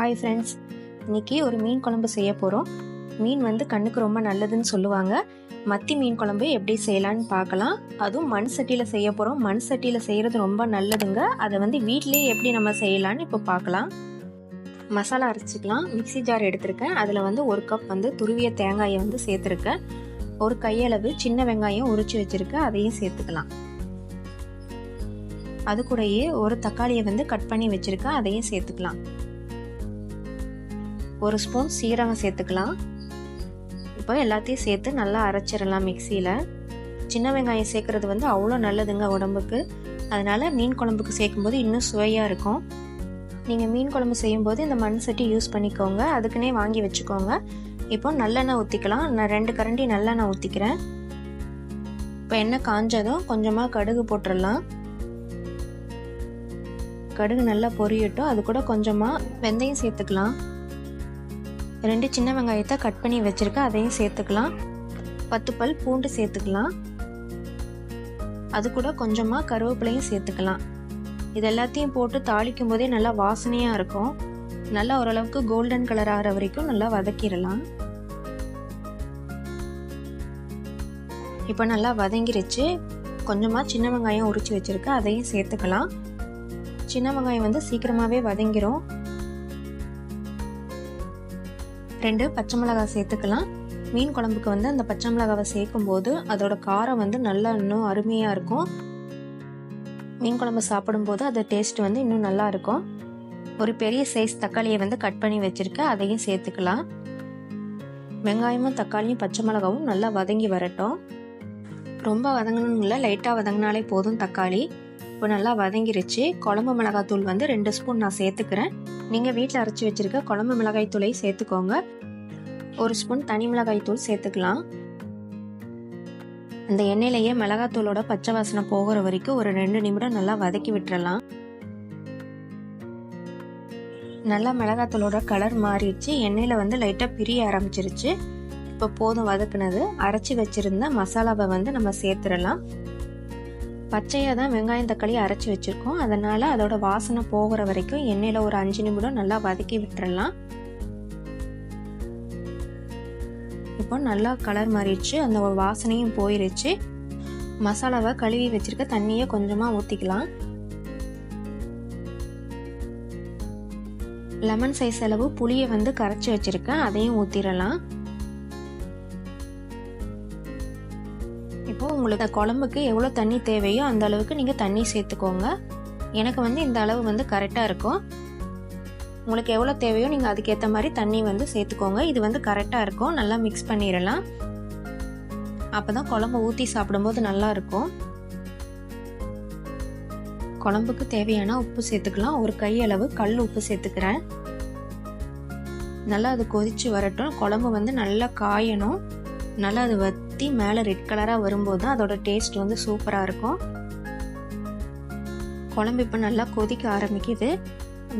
Hi friends இன்னைக்கு ஒரு மீன் குழம்பு செய்ய போகிறோம் மீன் வந்து கண்ணுக்கு ரொம்ப நல்லதுன்னு சொல்லுவாங்க. மத்தி மீன் குழம்பு எப்படி செய்யலான்னு பார்க்கலாம். அதுவும் மண் சட்டியில் செய்ய போகிறோம் மண் சட்டியில் செய்கிறது ரொம்ப நல்லதுங்க. அதை வந்து வீட்டிலேயே எப்படி நம்ம செய்யலான்னு இப்போ பார்க்கலாம். மசாலா அரைச்சிக்கலாம். மிக்ஸி ஜார் எடுத்திருக்கேன். அதில் வந்து ஒரு கப் வந்து துருவிய தேங்காயை வந்து சேர்த்துருக்கேன். ஒரு கையளவு சின்ன வெங்காயம் உரிச்சு வச்சுருக்கேன். அதையும் சேர்த்துக்கலாம். அது கூடயே ஒரு தக்காளியை வந்து கட் பண்ணி வச்சுருக்கேன். அதையும் சேர்த்துக்கலாம். ஒரு ஸ்பூன் சீரகம் சேர்த்துக்கலாம். இப்போ எல்லாத்தையும் சேர்த்து நல்லா அரைச்சிடலாம் மிக்சியில். சின்ன வெங்காயம் சேர்க்குறது வந்து அவ்வளோ நல்லதுங்க உடம்புக்கு. அதனால் மீன் குழம்புக்கு சேர்க்கும்போது இன்னும் சுவையாக இருக்கும். நீங்கள் மீன் குழம்பு செய்யும்போது இந்த மண் சட்டி யூஸ் பண்ணிக்கோங்க. அதுக்குன்னே வாங்கி வச்சுக்கோங்க. இப்போ நல்லெண்ணெய் ஊற்றிக்கலாம் நான் ரெண்டு கரண்டி நல்லெண்ணெய் ஊற்றிக்கிறேன் இப்போ எண்ணெய் காஞ்சதும் கொஞ்சமாக கடுகு போட்டுடலாம். கடுகு நல்லா பொரியட்டும். அது கூட கொஞ்சமாக வெந்தயம் சேர்த்துக்கலாம். ரெண்டு சின்ன வெங்காயத்தை கட் பண்ணி வச்சுருக்கேன். அதையும் சேர்த்துக்கலாம். பத்து பல் பூண்டு சேர்த்துக்கலாம். அது கூட கொஞ்சமாக கருவேப்பிலையும் சேர்த்துக்கலாம். இது எல்லாத்தையும் போட்டு தாளிக்கும் போதே நல்லா வாசனையாக இருக்கும். நல்லா ஓரளவுக்கு கோல்டன் கலர் ஆகிற வரைக்கும் நல்லா வதக்கிடலாம். இப்போ நல்லா வதங்கிருச்சு. கொஞ்சமாக சின்ன வெங்காயம் உரித்து வச்சுருக்கேன். அதையும் சேர்த்துக்கலாம். சின்ன வெங்காயம் வந்து சீக்கிரமாகவே வதங்கிரும். ரெண்டு பச்சை மிளகாய் சேர்த்துக்கலாம். மீன் குழம்புக்கு வந்து அந்த பச்சை மிளகாவை சேர்க்கும் போது அதோட காரம் வந்து நல்லா இன்னும் அருமையாக இருக்கும். மீன் குழம்பு சாப்பிடும்போது அது டேஸ்ட் வந்து இன்னும் நல்லா இருக்கும். ஒரு பெரிய சைஸ் தக்காளியை வந்து கட் பண்ணி வச்சுருக்கேன் அதையும் சேர்த்துக்கலாம். வெங்காயமும் தக்காளியும் பச்சை மிளகாவும் நல்லா வதங்கி வரட்டும். ரொம்ப வதங்கணும் இல்லை லைட்டாக வதங்கினாலே போதும் தக்காளி. இப்போ நல்லா வதங்கிருச்சு. குழம்பு மிளகாத்தூள் வந்து ரெண்டு ஸ்பூன் நான் சேர்த்துக்கிறேன். நீங்கள் வீட்டில் அரைச்சி வச்சுருக்க குழம்பு மிளகாய் தூளை சேர்த்துக்கோங்க. ஒரு ஸ்பூன் தனி மிளகாய் தூள் சேர்த்துக்கலாம். அந்த எண்ணெயிலேயே மிளகாத்தூளோட பச்சை வாசனை போகிற வரைக்கும் ஒரு ரெண்டு நிமிடம் நல்லா வதக்கி விட்டுறலாம். நல்லா மிளகாத்தூளோட கலர் மாறிடுச்சு. எண்ணெயில் வந்து லைட்டாக பிரிய ஆரம்பிச்சிருச்சு. இப்போ போதும் வதக்குனது. அரைச்சி வச்சுருந்த மசாலாவை வந்து நம்ம சேர்த்துடலாம். பச்சையாக தான் வெங்காயம் தக்காளி அரைச்சி வச்சுருக்கோம். அதனால் அதோட வாசனை போகிற வரைக்கும் எண்ணெயில் ஒரு அஞ்சு நிமிடம் நல்லா வதக்கி விட்டுறலாம். இப்போ நல்லா கலர் மாறிடுச்சு. அந்த வாசனையும் போயிருச்சு. மசாலாவை கழுவி வச்சுருக்க தண்ணியை கொஞ்சமாக ஊற்றிக்கலாம் லெமன் சைஸ் அளவு புளியை வந்து கரைச்சி வச்சுருக்கேன். அதையும் ஊற்றிடலாம் உங்களுக்கு குழம்புக்கு எவ்வளோ தண்ணி தேவையோ அந்த அளவுக்கு நீங்கள் தண்ணி சேர்த்துக்கோங்க. எனக்கு வந்து இந்த அளவு வந்து கரெக்டாக இருக்கும். உங்களுக்கு எவ்வளோ தேவையோ நீங்கள் அதுக்கேற்ற மாதிரி தண்ணி வந்து சேர்த்துக்கோங்க. இது வந்து கரெக்டாக இருக்கும். நல்லா மிக்ஸ் பண்ணிடலாம் அப்போ தான் குழம்பு ஊற்றி சாப்பிடும்போது நல்லா இருக்கும். குழம்புக்கு தேவையான உப்பு சேர்த்துக்கலாம். ஒரு கை அளவு கல் உப்பு சேர்த்துக்கிறேன். நல்லா அது கொதிச்சு வரட்டும். குழம்பு வந்து நல்லா காயணும். நல்லா அது ஊற்றி மேலே ரெட் கலராக வரும்போது தான் அதோட டேஸ்ட் வந்து சூப்பராக இருக்கும். குழம்பு இப்போ நல்லா கொதிக்க ஆரம்பிக்குது.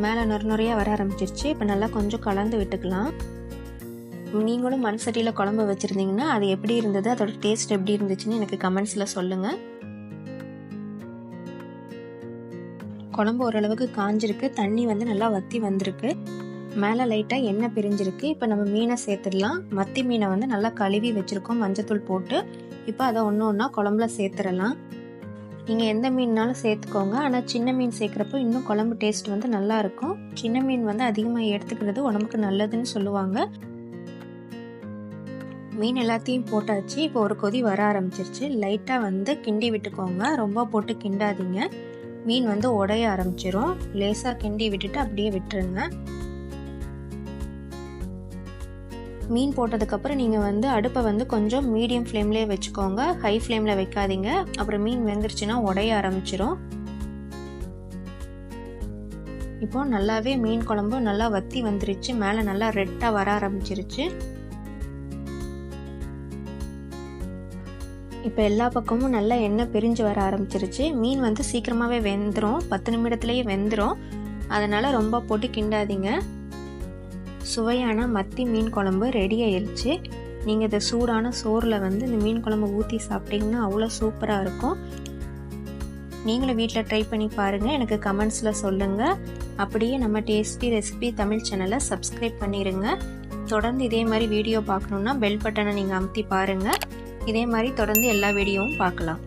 மேலே நொறு நுறையாக வர ஆரம்பிச்சிருச்சு. இப்போ நல்லா கொஞ்சம் கலந்து விட்டுக்கலாம். நீங்களும் மண் சட்டியில் குழம்பு வச்சுருந்தீங்கன்னா அது எப்படி இருந்தது? அதோட டேஸ்ட் எப்படி இருந்துச்சுன்னு எனக்கு கமெண்ட்ஸில் சொல்லுங்கள் குழம்பு ஓரளவுக்கு காஞ்சிருக்கு. தண்ணி வந்து நல்லா வற்றி வந்திருக்கு. மேலே லைட்டாக எண்ணெய் பிரிஞ்சிருக்கு. இப்போ நம்ம மீனை சேர்த்துடலாம். மத்தி மீனை வந்து நல்லா கழுவி வச்சுருக்கோம். மஞ்சத்தூள் போட்டு. இப்போ அதை ஒன்று ஒன்றா குழம்புல சேர்த்துடலாம். நீங்கள் எந்த மீன்னாலும் சேர்த்துக்கோங்க. ஆனால் சின்ன மீன் சேர்க்குறப்போ இன்னும் குழம்பு டேஸ்ட் வந்து நல்லாயிருக்கும் சின்ன மீன் வந்து அதிகமாக எடுத்துக்கிறது உடம்புக்கு நல்லதுன்னு சொல்லுவாங்க. மீன் எல்லாத்தையும் போட்டாச்சு. இப்போ ஒரு கொதி வர ஆரம்பிச்சிருச்சு. லைட்டாக வந்து கிண்டி விட்டுக்கோங்க. ரொம்ப போட்டு கிண்டாதீங்க. மீன் வந்து உடைய ஆரம்பிச்சிரும். லேசாக கிண்டி விட்டுட்டு அப்படியே விட்டுருங்க. மீன் போட்டதுக்கப்புறம் நீங்கள் வந்து அடுப்பை வந்து கொஞ்சம் மீடியம் ஃப்ளேம்லேயே வச்சுக்கோங்க. ஹை ஃப்ளேமில் வைக்காதீங்க. அப்புறம் மீன் வெந்துருச்சுன்னா உடைய ஆரம்பிச்சிரும். இப்போ நல்லாவே மீன் குழம்பு நல்லா வத்தி வந்துருச்சு. மேலே நல்லா ரெட்டாக வர ஆரம்பிச்சிருச்சு. இப்போ எல்லா பக்கமும் நல்லா எண்ணெய் பிரிஞ்சு வர ஆரம்பிச்சிருச்சு. மீன் வந்து சீக்கிரமாகவே வெந்துடும் பத்து நிமிடத்துலேயே வெந்துடும் அதனால் ரொம்ப போட்டு கிண்டாதீங்க. சுவையான மத்தி மீன் குழம்பு ரெடி ஆயிடுச்சு நீங்கள் இதை சூடான சோறில் வந்து இந்த மீன் குழம்பு ஊற்றி சாப்பிட்டீங்கன்னா அவ்வளோ சூப்பராக இருக்கும். நீங்களும் வீட்டில் ட்ரை பண்ணி பாருங்கள் எனக்கு கமெண்ட்ஸில் சொல்லுங்கள் அப்படியே நம்ம டேஸ்டி ரெசிபி தமிழ் சேனலை சப்ஸ்கிரைப் பண்ணிடுங்க தொடர்ந்து இதே மாதிரி வீடியோ பார்க்கணுன்னா பெல் பட்டனை நீங்கள் அமுத்தி பாருங்கள் இதே மாதிரி தொடர்ந்து எல்லா வீடியோவும் பார்க்கலாம்.